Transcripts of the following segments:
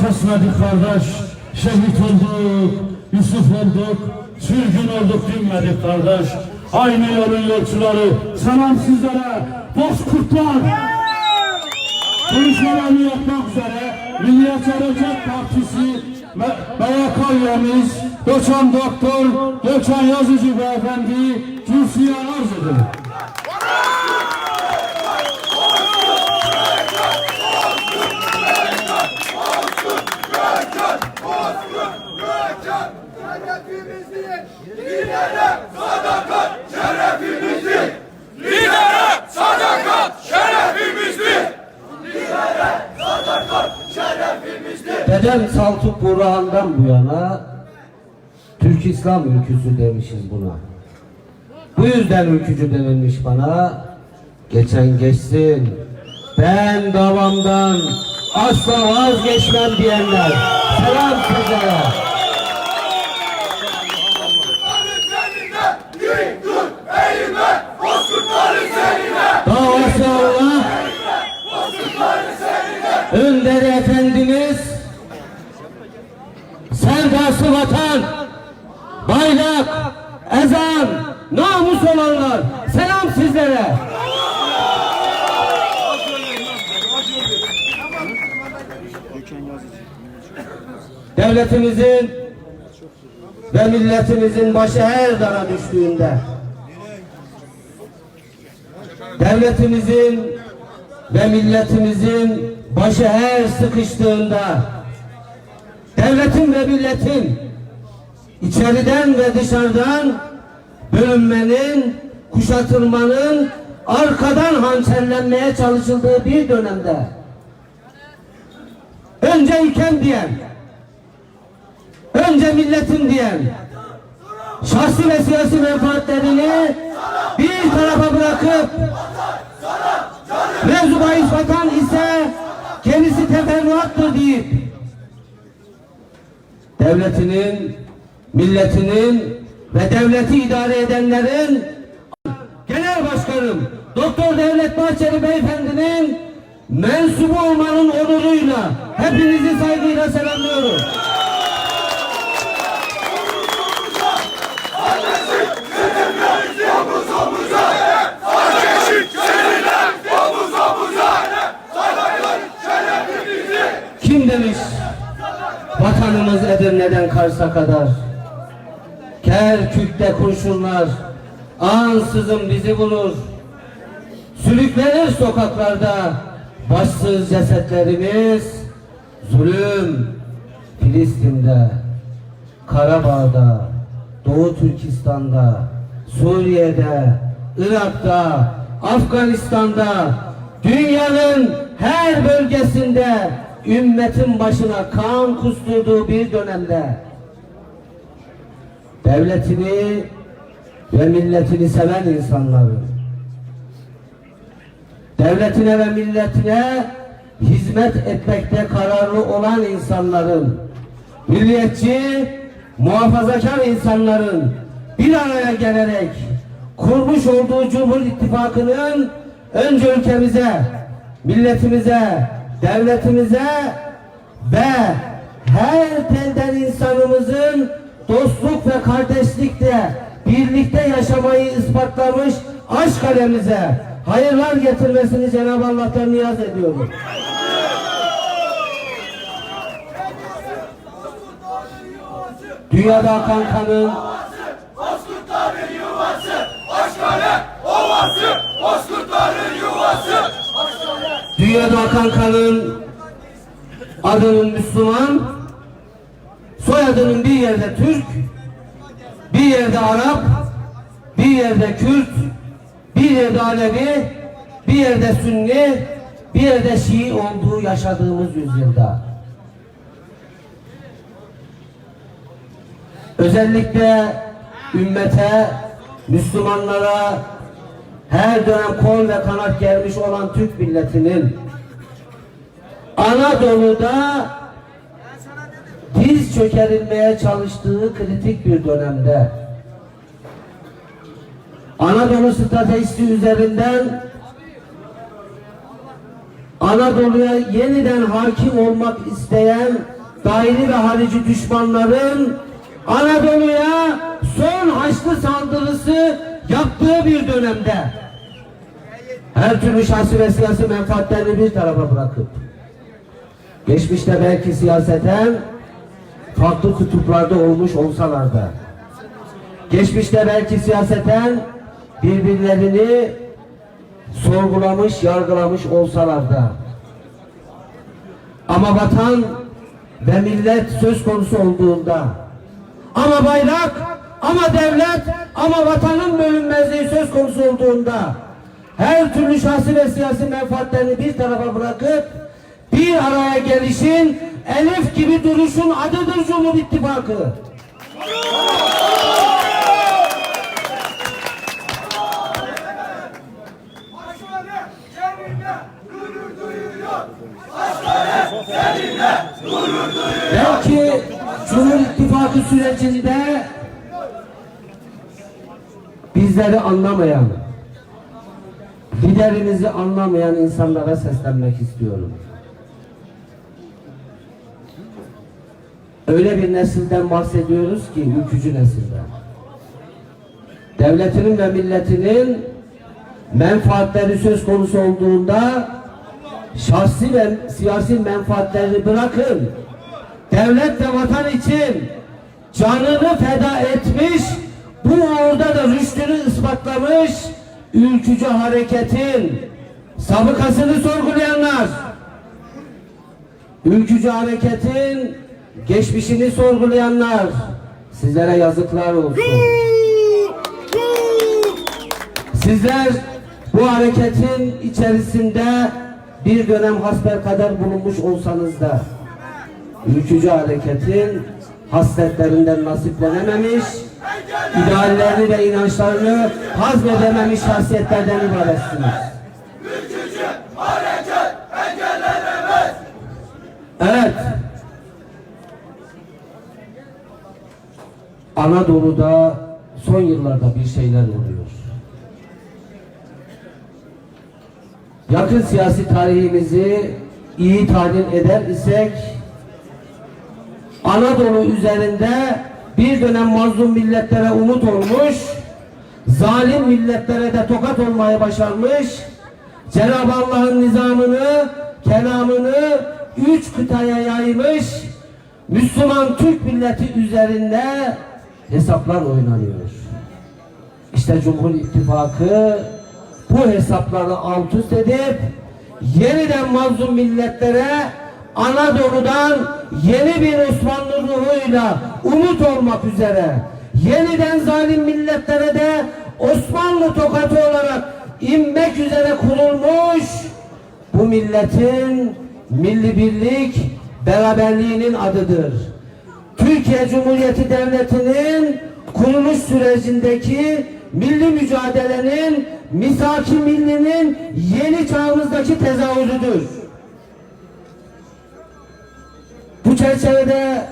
kesmedik kardeş, şehit olduk, Yusuf olduk, sürgün olduk dinmedik kardeş. Aynı yolun yolcuları, selam sizlere, bozkurtlar. Konuşmalarını yapmak üzere Milliyetçi Hareket Partisi BYK üyemiz Doçan Doktor Gökhan Yazıcı Beyefendi kürsüye arz edilir. Dedem Saltuk Burhan'dan bu yana Türk İslam ülküsü demişiz buna. Bu yüzden ülkücü denilmiş bana. Geçen geçsin. Ben davamdan asla vazgeçmem diyenler. Selam sizlere. Vatan, bayrak, ezan, namus olanlar selam sizlere. Devletimizin ve milletimizin başı her dara düştüğünde devletimizin ve milletimizin başı her sıkıştığında devletin ve milletin içeriden ve dışarıdan bölünmenin, kuşatılmanın arkadan hançerlenmeye çalışıldığı bir dönemde. Önce ülkem diyen önce milletim diyen şahsi ve siyasi menfaatlerini bir tarafa bırakıp mevzu bahis vatan ise kendisi teferruattır deyip devletinin, milletinin ve devleti idare edenlerin Genel Başkanım Doktor Devlet Bahçeli Beyefendinin mensubu olmanın onuruyla hepinizi saygıyla selamlıyorum. Kim demiş vatanımız Edirne'den Kars'a kadar. Kerkük'te kurşunlar ansızın bizi bulur. Sürüklenir sokaklarda başsız cesetlerimiz Zulüm Filistin'de Karabağ'da Doğu Türkistan'da Suriye'de Irak'ta Afganistan'da dünyanın her bölgesinde ümmetin başına kan kusturduğu bir dönemde devletini ve milletini seven insanların devletine ve milletine hizmet etmekte kararlı olan insanların milliyetçi, muhafazakar insanların bir araya gelerek kurmuş olduğu Cumhur İttifakı'nın önce ülkemize, milletimize, devletimize ve her telden insanımızın dostluk ve kardeşlikte birlikte yaşamayı ispatlamış aşk alemize hayırlar getirmesini Cenab-ı Allah'tan niyaz ediyorum. Dünyada akan kanın Dünyada akan kanın adının Müslüman, soyadının bir yerde Türk, bir yerde Arap, bir yerde Kürt, bir yerde Alevi, bir yerde Sünni, bir yerde Şii olduğu yaşadığımız yüzyılda. Özellikle ümmete, Müslümanlara her dönem kol ve kanat gelmiş olan Türk milletinin Anadolu'da diz çökerilmeye çalıştığı kritik bir dönemde Anadolu stratejisi üzerinden Anadolu'ya yeniden hakim olmak isteyen dairi ve harici düşmanların Anadolu'ya son Haçlı saldırısı yaptığı bir dönemde her türlü şahsi ve siyasi menfaatlerini bir tarafa bırakıp geçmişte belki siyaseten farklı kutuplarda olmuş olsalar da geçmişte belki siyaseten birbirlerini sorgulamış, yargılamış olsalar da ama vatan ve millet söz konusu olduğunda ama bayrak, ama devlet, ama vatanın bölünmezliği söz konusu olduğunda her türlü şahsi ve siyasi menfaatlerini bir tarafa bırakıp bir araya gelişin elif gibi duruşun adıdır Cumhur İttifakı. Belki Cumhur İttifakı sürecinde bizleri anlamayan, liderimizi anlamayan insanlara seslenmek istiyorum. Öyle bir nesilden bahsediyoruz ki ülkücü nesilden. Devletinin ve milletinin menfaatleri söz konusu olduğunda şahsi ve siyasi menfaatlerini bırakın. Devlet ve vatan için canını feda etmiş, bu uğurda da rüştünü ispatlamış ülkücü hareketin sabıkasını sorgulayanlar, ülkücü hareketin geçmişini sorgulayanlar, sizlere yazıklar olsun. Sizler bu hareketin içerisinde bir dönem hasbelkader bulunmuş olsanız da ülkücü hareketin hasletlerinden nasiplenememiş, ideallerini ve inançlarını hazmedememiş şahsiyetlerden ibaretsiniz. Evet. Anadolu'da son yıllarda bir şeyler oluyor. Yakın siyasi tarihimizi iyi tahlil eder isek Anadolu üzerinde bir dönem mazlum milletlere umut olmuş, zalim milletlere de tokat olmayı başarmış, Cenab-ı Allah'ın nizamını, kelamını üç kıtaya yaymış, Müslüman Türk milleti üzerinde hesaplar oynanıyor. İşte Cumhur İttifakı bu hesapları alt üst edip yeniden mazlum milletlere Anadolu'dan yeni bir Osmanlı ruhuyla umut olmak üzere yeniden zalim milletlere de Osmanlı tokatı olarak inmek üzere kurulmuş bu milletin milli birlik beraberliğinin adıdır. Türkiye Cumhuriyeti Devleti'nin kuruluş sürecindeki milli mücadelenin misaki millinin yeni çağımızdaki tezahürüdür. Bu çerçevede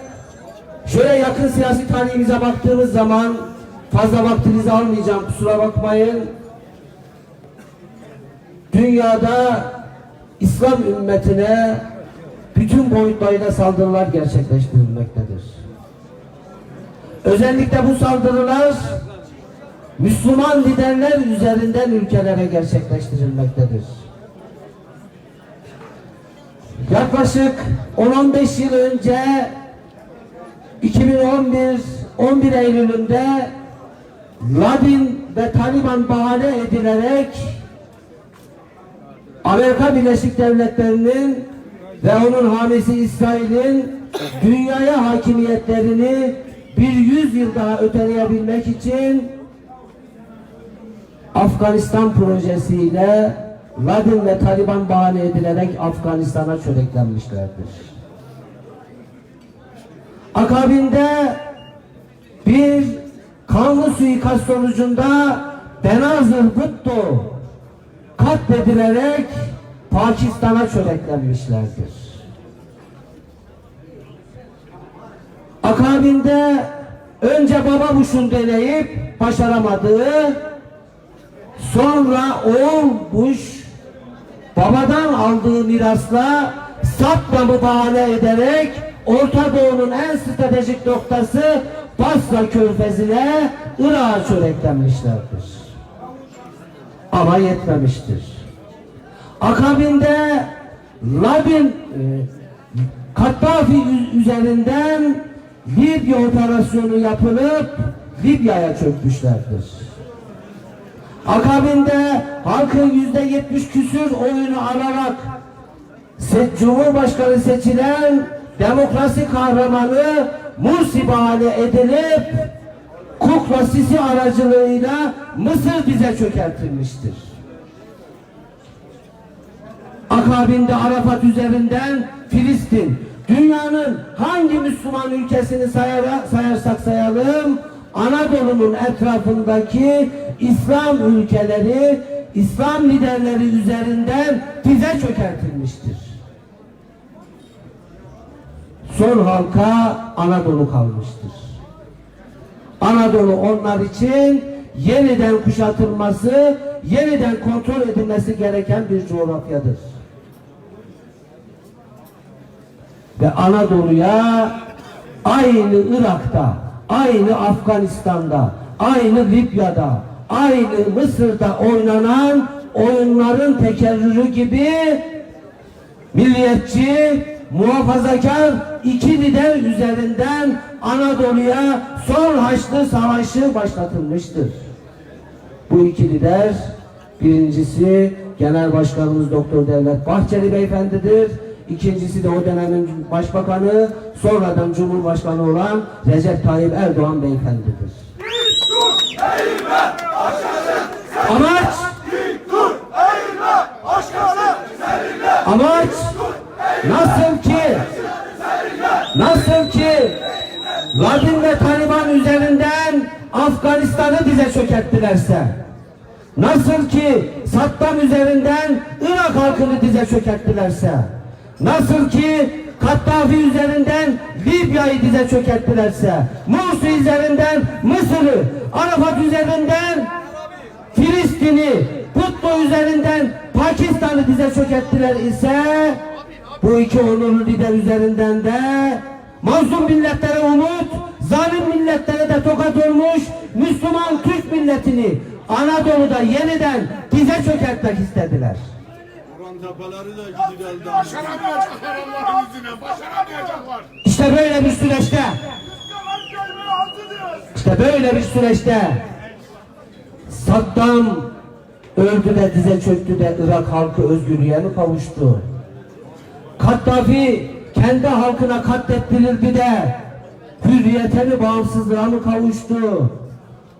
şöyle yakın siyasi tarihimize baktığımız zaman fazla vaktinizi almayacağım kusura bakmayın. Dünyada İslam ümmetine bütün boyutlarıyla saldırılar gerçekleştirilmektedir. Özellikle bu saldırılar Müslüman liderler üzerinden ülkelere gerçekleştirilmektedir. Yaklaşık 10-15 yıl önce 2011 11 Eylül'ünde Ladin ve Taliban bahane edilerek Amerika Birleşik Devletleri'nin ve onun hamisi İsrail'in dünyaya hakimiyetlerini bir yüzyıl daha öteleyebilmek için Afganistan projesiyle Ladin ve Taliban bahane edilerek Afganistan'a çöreklenmişlerdir. Akabinde bir kanlı suikast sonucunda Benazır Bhutto katledilerek Pakistan'a çöreklenmişlerdir. Akabinde önce Baba Bush'un deneyip başaramadığı sonra oğul Bush babadan aldığı mirasla Saddam'ı bahane ederek Orta Doğu'nun en stratejik noktası Basra Körfezi'ne Irak'a çöreklenmişlerdir. Ama yetmemiştir. Akabinde Labin e, Kaddafi ü- üzerinden Libya operasyonu yapılıp Libya'ya çökmüşlerdir. Akabinde halkın yüzde yetmiş küsür oyunu alarak Cumhurbaşkanı seçilen demokrasi kahramanı Mursi bahane edilip Kukla Sisi aracılığıyla Mısır bize çökertilmiştir. Akabinde Arafat üzerinden Filistin. Dünyanın hangi Müslüman ülkesini sayara, sayarsak sayalım Anadolu'nun etrafındaki İslam ülkeleri, İslam liderleri üzerinden bize çökertilmiştir. Son halka Anadolu kalmıştır. Anadolu onlar için yeniden kuşatılması, yeniden kontrol edilmesi gereken bir coğrafyadır. Ve Anadolu'ya aynı Irak'ta, aynı Afganistan'da, aynı Libya'da, aynı Mısır'da oynanan oyunların tekerrürü gibi milliyetçi, muhafazakar iki lider üzerinden Anadolu'ya son Haçlı Savaşı başlatılmıştır. Bu iki lider birincisi Genel Başkanımız Doktor Devlet Bahçeli Beyefendidir. İkincisi de o dönemin Başbakanı, sonradan Cumhurbaşkanı olan Recep Tayyip Erdoğan Beyefendidir. Amaç Dur, seninle. Amaç nasıl ki nasıl ki Ladin ve Taliban üzerinden Afganistan'ı bize çökerttilerse nasıl ki Saddam üzerinden Irak halkını dize çökerttilerse nasıl ki Kaddafi üzerinden Libya'yı dize çökerttilerse Mursi üzerinden Mısır'ı Arafat üzerinden Filistin'i Kutlu üzerinden Pakistan'ı dize çökerttiler ise bu iki onurlu lider üzerinden de mazlum milletlere umut, zalim milletlere de tokat olmuş Müslüman Türk milletini Anadolu'da yeniden dize çökertmek istediler. Tepeleri de gidiyor. Başaramayacaklar Allah'ın izniyle, başaramayacaklar. İşte böyle bir süreçte, işte böyle bir süreçte Saddam öldü de dize çöktü de Irak halkı özgürlüğe mi kavuştu? Kaddafi kendi halkına katlettirildi de hürriyete mi bağımsızlığa mı kavuştu?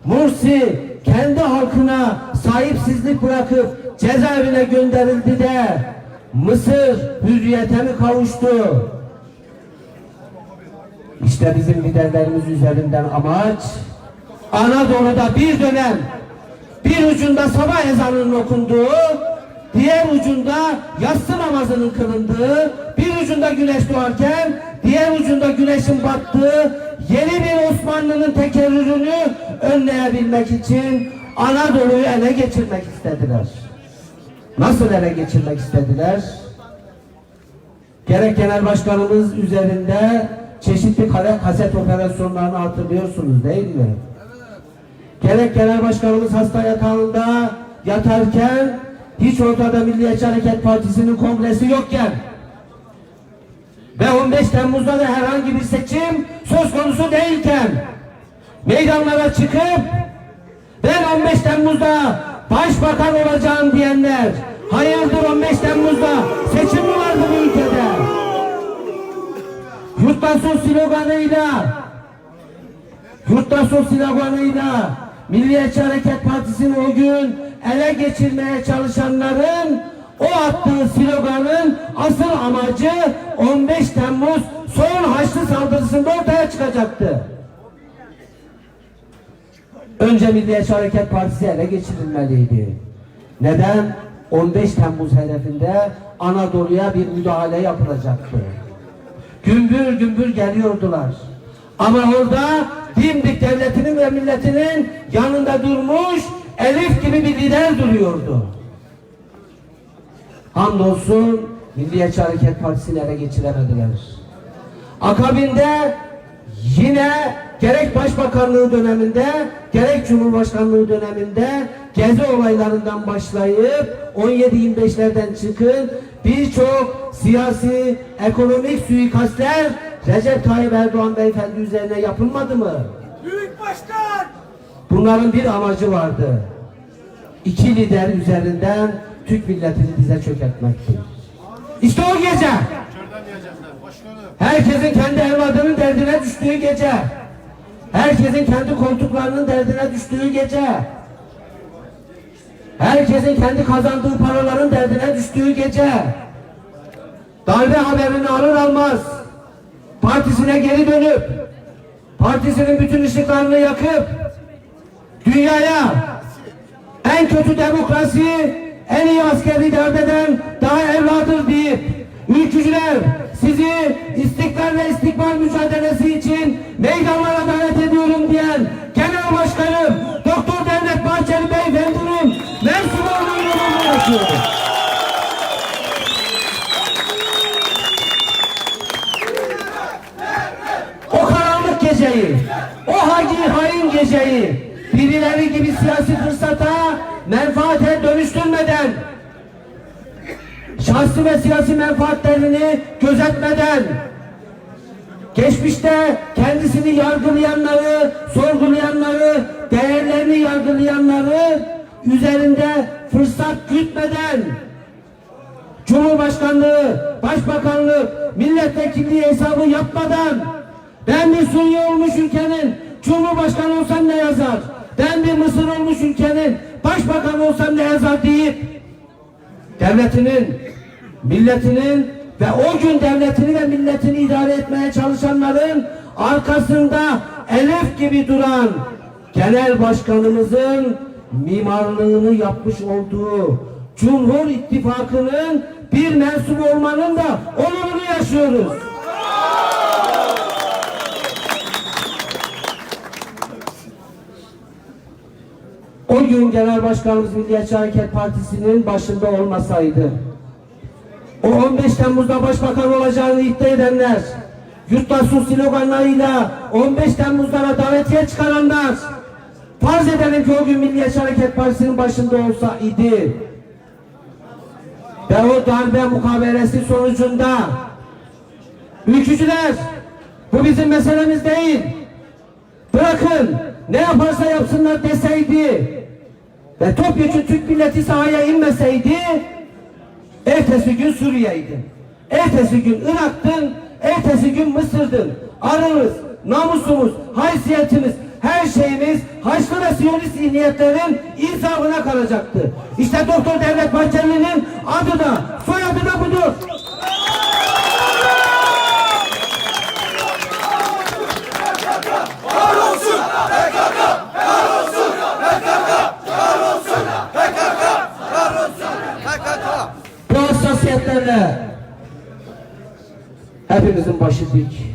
Mursi kendi halkına sahipsizlik bırakıp cezaevine gönderildi de Mısır hürriyete mi kavuştu? İşte bizim liderlerimiz üzerinden amaç Anadolu'da bir dönem bir ucunda sabah ezanının okunduğu, diğer ucunda yatsı namazının kılındığı, bir ucunda güneş doğarken, diğer ucunda güneşin battığı yeni bir Osmanlı'nın tekerrürünü önleyebilmek için Anadolu'yu ele geçirmek istediler. Nasıl ele geçirmek istediler? Gerek genel başkanımız üzerinde çeşitli kare kaset operasyonlarını hatırlıyorsunuz değil mi? Gerek genel başkanımız hasta yatağında yatarken hiç ortada Milliyetçi Hareket Partisi'nin kongresi yokken ve 15 Temmuz'da da herhangi bir seçim söz konusu değilken meydanlara çıkıp ben 15 Temmuz'da başbakan olacağım diyenler hayırdır 15 Temmuz'da seçim mi vardı bu ülkede? Yurttaşın sloganıyla Yurttaşın sloganıyla Milliyetçi Hareket Partisi'ni o gün ele geçirmeye çalışanların o attığı sloganın asıl amacı 15 Temmuz son Haçlı saldırısında ortaya çıkacaktı. Önce Milliyetçi Hareket Partisi ele geçirilmeliydi. Neden? 15 Temmuz hedefinde Anadolu'ya bir müdahale yapılacaktı. Gümbür gümbür geliyordular. Ama orada dimdik devletinin ve milletinin yanında durmuş Elif gibi bir lider duruyordu. Hamdolsun Milliyetçi Hareket Partisi'ni ele geçiremediler. Akabinde yine gerek Başbakanlığı döneminde gerek Cumhurbaşkanlığı döneminde gezi olaylarından başlayıp 17-25'lerden çıkın birçok siyasi ekonomik suikastler Recep Tayyip Erdoğan beyefendi üzerine yapılmadı mı? Büyük başkan. Bunların bir amacı vardı. İki lider üzerinden Türk milletini dize çökertmekti. İşte o gece herkesin kendi evladının derdine düştüğü gece. Herkesin kendi koltuklarının derdine düştüğü gece. Herkesin kendi kazandığı paraların derdine düştüğü gece. Darbe haberini alır almaz partisine geri dönüp partisinin bütün ışıklarını yakıp dünyaya en kötü demokrasi, en iyi askeri darbeden daha evladır deyip ülkücüler sizi istiklal ve istikbal mücadelesi için meydanlara davet ediyorum diyen Genel Başkanım Doktor Devlet Bahçeli Beyefendi'nin mensup olduğu yolunu yaşıyorum. O karanlık geceyi, o hagi hain geceyi birileri gibi siyasi fırsata, menfaate dönüştürmeden, şahsi ve siyasi menfaatlerini gözetmeden, geçmişte kendisini yargılayanları, sorgulayanları, değerlerini yargılayanları üzerinde fırsat gütmeden, Cumhurbaşkanlığı, Başbakanlık, milletvekilliği hesabı yapmadan ben bir Suriye olmuş ülkenin Cumhurbaşkanı olsam ne yazar? Ben bir Mısır olmuş ülkenin Başbakanı olsam ne yazar deyip devletinin, milletinin ve o gün devletini ve milletini idare etmeye çalışanların arkasında elef gibi duran genel başkanımızın mimarlığını yapmış olduğu Cumhur İttifakı'nın bir mensubu olmanın da onurunu yaşıyoruz. O gün Genel Başkanımız Milliyetçi Hareket Partisi'nin başında olmasaydı, o 15 Temmuz'da başbakan olacağını iddia edenler, yurttaşın sloganlarıyla 15 Temmuz'lara davetiye çıkaranlar, farz edelim ki o gün Milliyetçi Hareket Partisi'nin başında olsa idi, ve o darbe mukabelesi sonucunda, ülkücüler, bu bizim meselemiz değil, bırakın ne yaparsa yapsınlar deseydi ve topyekun Türk milleti sahaya inmeseydi ertesi gün Suriye'ydin. Ertesi gün Irak'tın, ertesi gün Mısır'dın. Arımız, namusumuz, haysiyetimiz, her şeyimiz Haçlı ve Siyonist zihniyetlerin insafına kalacaktı. İşte Doktor Devlet Bahçeli'nin adı da, soyadı da budur. Hassasiyetlerle hepimizin başı dik.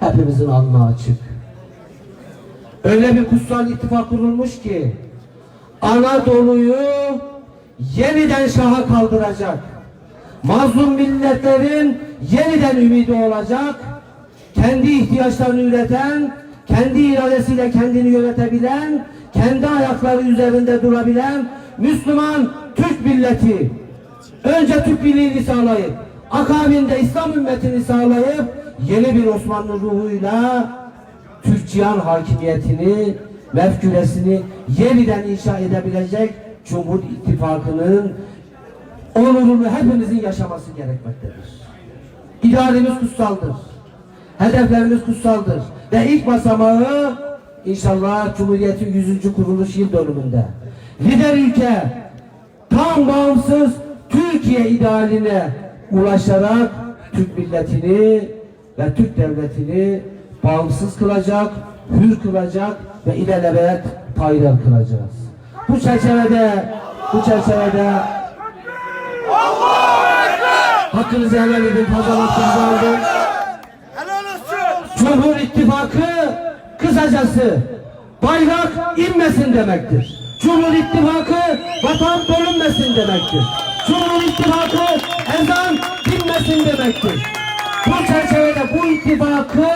Hepimizin alnı açık. Öyle bir kutsal ittifak kurulmuş ki Anadolu'yu yeniden şaha kaldıracak. Mazlum milletlerin yeniden ümidi olacak. Kendi ihtiyaçlarını üreten, kendi iradesiyle kendini yönetebilen, kendi ayakları üzerinde durabilen Müslüman Türk milleti önce Türk birliğini sağlayıp akabinde İslam ümmetini sağlayıp yeni bir Osmanlı ruhuyla Türk hakimiyetini, mefküresini yeniden inşa edebilecek Cumhur İttifakı'nın onurunu hepimizin yaşaması gerekmektedir. İdaremiz kutsaldır. Hedeflerimiz kutsaldır. Ve ilk basamağı inşallah Cumhuriyet'in 100. kuruluş yıl dönümünde. Lider ülke tam bağımsız Türkiye idealine ulaşarak Türk milletini ve Türk devletini bağımsız kılacak, hür kılacak ve ilelebet payidar kılacağız. Bu çerçevede bu çerçevede hakkınızı helal edin, fazla vaktinizi aldım. Cumhur İttifakı kısacası bayrak inmesin demektir. Cumhur İttifakı vatan bölünmesin demektir. Cumhur İttifakı ezan dinmesin demektir. Bu çerçevede bu ittifakı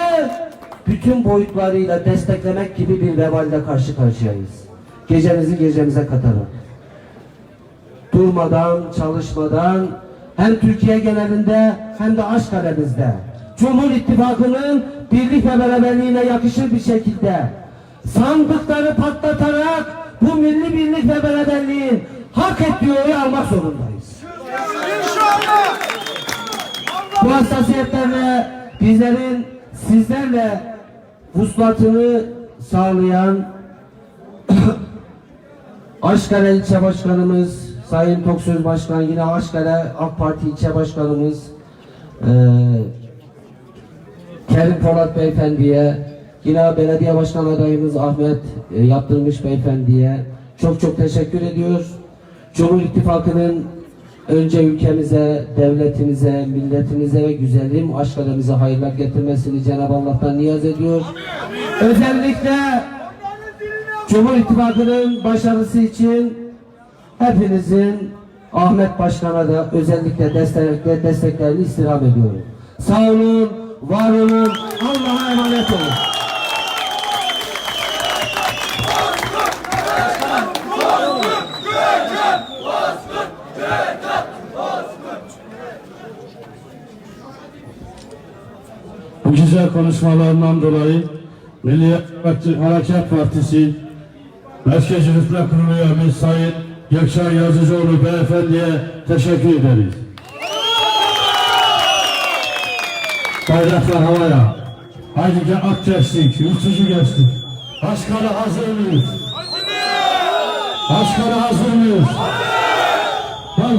bütün boyutlarıyla desteklemek gibi bir veballe karşı karşıyayız. Gecemizi gecemize katarak durmadan, çalışmadan hem Türkiye genelinde hem de Aşkale'mizde Cumhur İttifakı'nın birlik ve beraberliğine yakışır bir şekilde sandıkları patlatarak bu milli birlik ve beraberliğin hak ettiği oyu almak zorundayız. İnşallah. Bu hassasiyetlerle bizlerin sizlerle vuslatını sağlayan Aşkale ilçe başkanımız Sayın Toksöz Başkan yine Aşkale AK Parti ilçe başkanımız eee Kerim Polat Beyefendi'ye yine belediye başkan adayımız Ahmet e, Yaptırmış Beyefendi'ye çok çok teşekkür ediyoruz. Cumhur İttifakı'nın önce ülkemize, devletimize, milletimize ve güzelim aşklarımıza hayırlar getirmesini Cenab-ı Allah'tan niyaz ediyoruz. Özellikle Cumhur İttifakı'nın başarısı için hepinizin Ahmet Başkan'a da özellikle destekle, desteklerini istirham ediyorum. Sağ olun, var olun, Allah'a emanet olun. Güzel konuşmalarından dolayı Milli Hareket Partisi Merkez Yürütme Kurulu üyemiz Sayın Gökçen Yazıcıoğlu Beyefendi'ye teşekkür ederiz. Bayraklar havaya. Haydi gel at geçtik, yurtucu geçtik. Başkanı hazır mıyız? Başkanı hazır mıyız? Hazır.